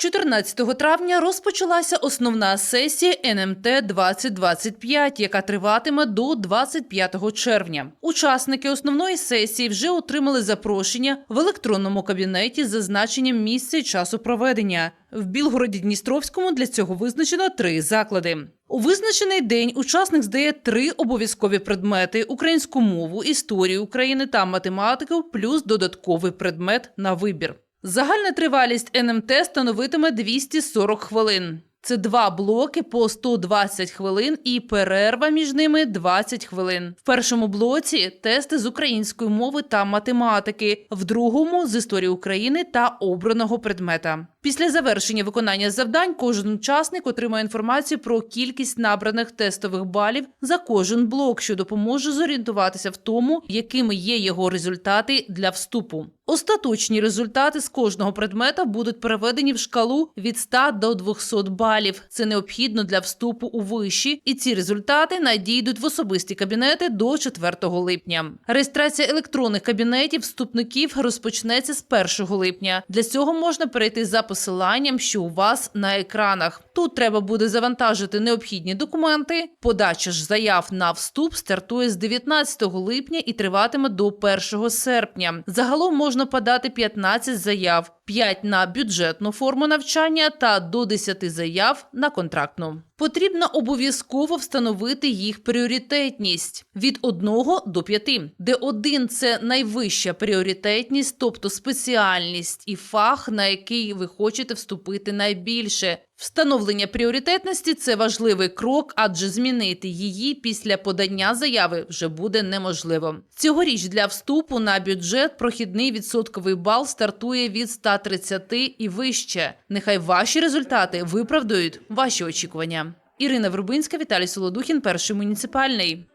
14 травня розпочалася основна сесія НМТ 2025, яка триватиме до 25 червня. Учасники основної сесії вже отримали запрошення в електронному кабінеті з зазначенням місця і часу проведення. В Білгороді Дністровському для цього визначено три заклади. У визначений день учасник здає три обов'язкові предмети: українську мову, історію України та математику, плюс додатковий предмет на вибір. Загальна тривалість НМТ становитиме 240 хвилин. Це два блоки по 120 хвилин і перерва між ними 20 хвилин. В першому блоці тести з української мови та математики, в другому з історії України та обраного предмета. Після завершення виконання завдань кожен учасник отримає інформацію про кількість набраних тестових балів за кожен блок, що допоможе зорієнтуватися в тому, якими є його результати для вступу. Остаточні результати з кожного предмета будуть переведені в шкалу від 100 до 200 балів. Це необхідно для вступу у виші, і ці результати надійдуть в особисті кабінети до 4 липня. Реєстрація електронних кабінетів вступників розпочнеться з 1 липня. Для цього можна перейти за посиланням, що у вас на екранах. Тут треба буде завантажити необхідні документи. Подача ж заяв на вступ стартує з 19 липня і триватиме до 1 серпня. Загалом можна подати 15 заяв, 5 на бюджетну форму навчання та до 10 заяв на контрактну. Потрібно обов'язково встановити їх пріоритетність від 1 до 5, де 1 – це найвища пріоритетність, тобто спеціальність і фах, на який ви хочете вступити найбільше. Встановлення пріоритетності це важливий крок, адже змінити її після подання заяви вже буде неможливо. Цьогоріч для вступу на бюджет прохідний відсотковий бал стартує від 130 і вище. Нехай ваші результати виправдують ваші очікування. Ірина Вербинська, Віталій Солодухін, перший муніципальний.